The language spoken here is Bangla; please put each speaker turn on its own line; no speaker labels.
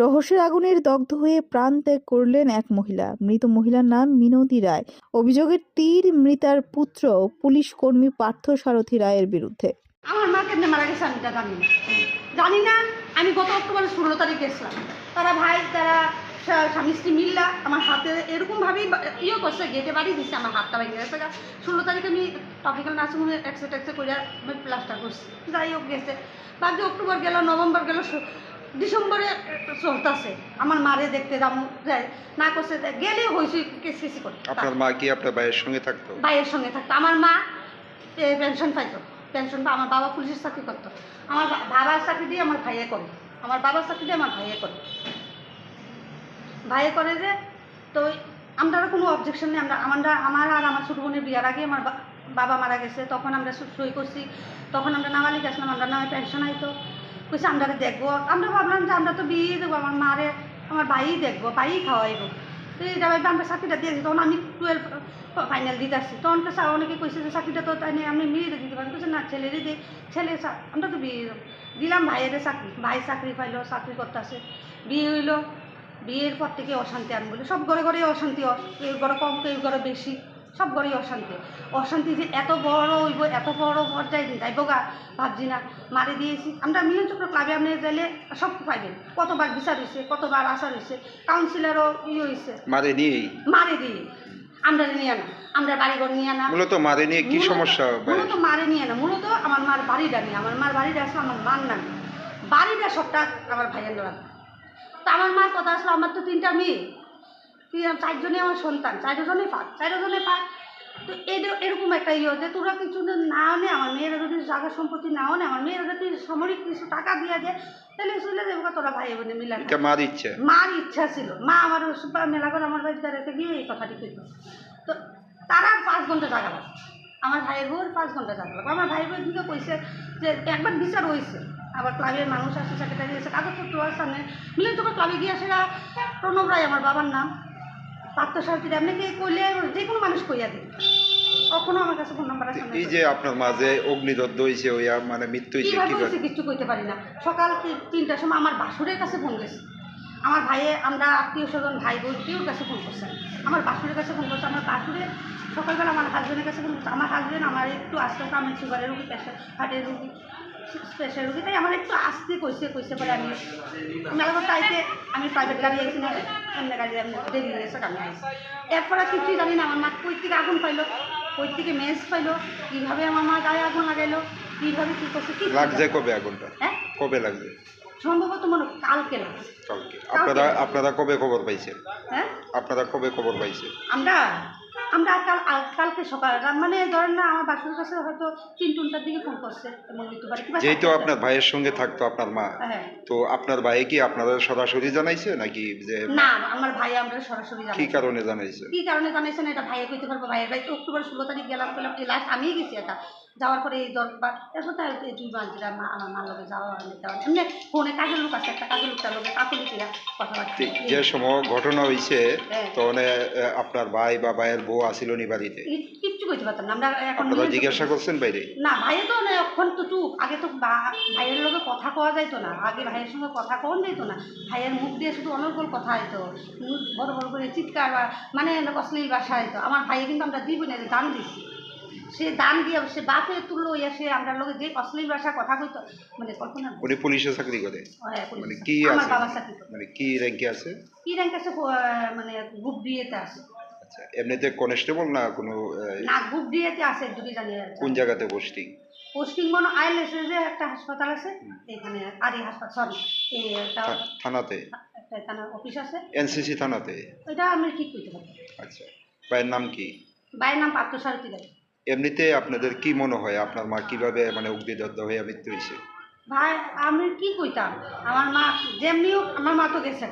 রহস্যের আগুনের দগ্ধ হয়ে প্রাণ ত্যাগ করলেন এক মহিলা। মৃত মহিলার নাম মিনতি রায়। অভিযোগের তীর মৃতার পুত্র পুলিশ কর্মী পার্থ সারথী রায়ের বিরুদ্ধে।
আমার মা কেমনে মারা গেছে আমি জানি না। জানি না, আমি গত অক্টোবরের ষোলো তারিখ গেছিলাম। তারা ভাই, তারা স্বামী, স্ত্রী মিল্লা আমার হাতে এরকমভাবেই ইয়ে করছে, গেটে বাড়ি দিচ্ছে আমার হাতটা ভেঙে গেছে ষোলো তারিখে আমি টপিক্যাল নার্সিং হোমে এক্সে টেক্সে করে আমি প্লাস্টার করছি। যাই হোক গেছে। বাকি অক্টোবর গেল, নভেম্বর গেল ডিসেম্বরে চলতেছে আমার মারে দেখতে যাব যায়। না করছে গেলে হয়েছে কেসি কেসি করে
আপনার মা কি আপনার ভাইয়ের সঙ্গে থাকতো?
ভাইয়ের সঙ্গে থাকতো। আমার মা পেনশন পাইতো। পেনশন পা আমার বাবা পুলিশের চাকরি করতো। আমার বাবার চাকরি দিয়ে আমার ভাইয়ে করে। আমার বাবার চাকরি দিয়ে আমার ভাইয়ে করে। ভাইয়ে করে যে তো আমরা কোনো অবজেকশন নেই। আমরা আমরা আমার আর আমার ছোটো বোনের বিয়ার আগে আমার বাবা মারা গেছে। তখন আমরা সই- করছি। তখন আমরা নামালি গেছিলাম আমরা নামে পেনশন আইতো। কইছে আমরা দেখব। আমরা ভাবলাম যে আমরা তো বিয়ে দেবো, আমার মারে, আমার ভাই দেখব, ভাই খাওয়াইবো। তো এটা ভাবে আমরা চাকরিটা দিয়েছি তখন আমি টুয়েলভ ফাইনাল দিতে আসছি। তখন তো অনেকে কইছে যে চাকরিটা তো তাই নিয়ে আমি মেয়েদের দিতে পারি। কইছে, না ছেলেরই দিই ছেলে আমরা তো বিয়ে। দিলাম। ভাইয়ের চাকরি। ভাই চাকরি পাইলো, চাকরি করতে আসে বিয়ে হইল। বিয়ের পর থেকে অশান্তি আন বলে সব ঘরে ঘরে অশান্তি। কেউ ঘরে কম, কেউ ঘরে বেশি। সব ঘরেই অশান্তি। অশান্তি যে এত বড় হইব এত বড় পর্যায়ে যাইব গা? ভাবছি না মারি দিয়েছি। আমরা মিলন চক্র ক্লাবে আপনি গেলে সব পাইবেন কতবার বিচার হয়েছে কতবার আসার হয়েছে কাউন্সিলারও ইয়ে হয়েছে
মারে নিয়েই?
মারে দিয়ে। আমরা নিয়ে না আমরা বাড়িঘর নিয়ে না
মূলত মারে নিয়ে কি সমস্যা
মূলত মারে নিয়ে না মূলত আমার মার বাড়িটা নিয়ে আমার মার বাড়িটা আসলে আমার মার নাম। বাড়িটা সবটা আমার ভাইয়ের নাম। তা আমার মার কথা আসলে আমার তো তিনটা মেয়ে। তিন- চারজনই আমার সন্তান চারজনে পাক চারজনে পাক তো এটা- এরকম একটা ইয়ে যে তোরা কিছু না নে আমার মেয়েরা যদি জায়গা সম্পত্তি নাও নে আমার মেয়েরা যদি সামরিক কিছু টাকা দিয়ে দেয় তাহলে চলে যাব তোরা ভাই বোনে মিলা।
মার ইচ্ছে।
মার ইচ্ছা ছিল। মা আমার সুপার মেলা করে আমার বাড়িতে রেখে গিয়ে এই কথাটি কইত তো তারা পাঁচ ঘণ্টা জাগা লাগবে আমার ভাইয়ের বউর পাঁচ ঘণ্টা জাগা লাগবে আমার ভাই বউর দিকে কইছে যে একবার বিচার হয়েছে আবার ক্লাবের মানুষ আছে সেক্রেটারি আছে কাগজপত্র আছে সামনে। মিলে তোকে ক্লাবে গিয়ে সেটা প্রণব রায় আমার বাবার নাম। পার্থ সারথী এমনিকে কইলে যে কোনো মানুষ কইয়া দিই কখনো আমার কাছে ফোন নাম্বার আছে
এই যে আপনার মাঝে অগ্নিদগ্ধ হয়েছে ওই মানে মৃত্যু হয়েছে
কীভাবে হয়েছে কিচ্ছু কইতে পারি না। সকাল তিনটার সময় আমার বাসুরের কাছে ফোন গেছে। আমার ভাইয়ে আমরা আত্মীয় স্বজন ভাই বোন কেউর কাছে ফোন করছে আমার বাসুরের কাছে ফোন করছে। আমার বাসুরে সকালবেলা আমার হাজবেন্ডের কাছে ফোন করছে। আমার হাজবেন্ড আমার একটু আসতে আমি সুগারের রুগী প্রেশার হার্টের রুগী। প্রেশার রুগী তাই আমার একটু আসতে কইছে কইছে পরে আমি মেলাঘর টাইপে আমি প্রাইভেট গাড়ি আইছি না এমনি গাড়ি আমি দেরি গেছে আমি আইছি এরপরে আর কিছুই জানি না আমার মা কই থেকে আগুন পাইলো কই থেকে মেজ পাইলো কীভাবে আমার মা গায়ে আগুন লাগাইলো কীভাবে কী করছে কি
লাগছে কবে আগুনটা?
হ্যাঁ?
কবে লাগছে?
সম্ভবত মনে কালকে লাগছে।
কালকে। আপনারা আপনারা কবে খবর পাইছেন?
হ্যাঁ?
আপনারা কবে খবর পাইছেন?
আমরা আমরা কাল কালকে সকাল মানে ধরেন না আমার বাসুর কাছে হয়তো তিন টুনটার দিকে ফোন করছে এমন হইতে পারে
যেহেতু আপনার ভাইয়ের সঙ্গে থাকতো আপনার মা
হ্যাঁ।
তো আপনার ভাই কি আপনারা সরাসরি জানাইছে নাকি যে
না আমার ভাই আমরা সরাসরি
কি কারণে জানাইছে?
কি কারণে জানাইছেন এটা ভাইয়ে কইতে পারব। ভাইয়ের ভাই তো অক্টোবর ষোলো তারিখ গেলাম গেলাম লাস্ট আমিই গেছি একা। যাওয়ার পরে এই দরবার এরপর তার দুই মাস যেটা মা আমার মার লোকে যাওয়া হয়নি যাওয়া এমনি ফোনে কাজের লোক আছে একটা কাজের লোকটার লোকে কাকুলি কিনা কথাবার্তা।
যে সময় ঘটনা হয়েছে
হ্যাঁ।
তখন আপনার ভাই বা ভাইয়ের বউ আসিল নি বাড়িতে?
কিচ্ছু কইতে পারতাম না আমরা এখন
আপনারা জিজ্ঞাসা করছেন বাইরে?
না ভাইয়ে তো না এখন তো চুপ। আগে তো ভাইয়ের লোকে কথা কওয়া যাইতো না। আগে ভাইয়ের সঙ্গে কথা কওয়া যাইতো না। ভাইয়ের মুখ দিয়ে শুধু অনর্গল কথা হইতো বড় বড় করে চিৎকার মানে অশ্লীল ভাষা হইতো আমার ভাইয়ে কিন্তু আমরা জীবনে দান দিছি। সে দান দিয়ে সে বাপে তুললো ইয়া সে আমরা লোকে যে অশ্লীল ভাষা কথা কইতো মানে কল্পনা
উনি পুলিশে চাকরি করে?
হ্যাঁ,
মানে কি
আমার
আছে। মানে কি র্যাঙ্কে আছে?
কি র্যাঙ্ক আছে? মানে গ্রুপ ডিএতে আছে।
আচ্ছা এমনিতে কনস্টেবল না কোনো
না গ্রুপ ডিএতে আছে যদি জানি
কোন জায়গাতে পোস্টিং
পোস্টিং মনে আইল এসে একটা হাসপাতাল আছে এখানে আরি হাসপাতাল
থানাতে?
একটা থানার অফিস আছে।
এনসিসি থানাতে?
ওইটা আমি ঠিক করতে পারি
আচ্ছা ভাইয়ের নাম কি?
বাইরের নাম পার্থসারথী দেয়
এমনিতে আপনাদের কি মনে হয় আপনার মা কীভাবে মানে অগ্নিদগ্ধ হয়ে মৃত্যু হয়েছে?
ভাই আমি কি কইতাম আমার মা যেমনি হোক আমার মা তো গেছে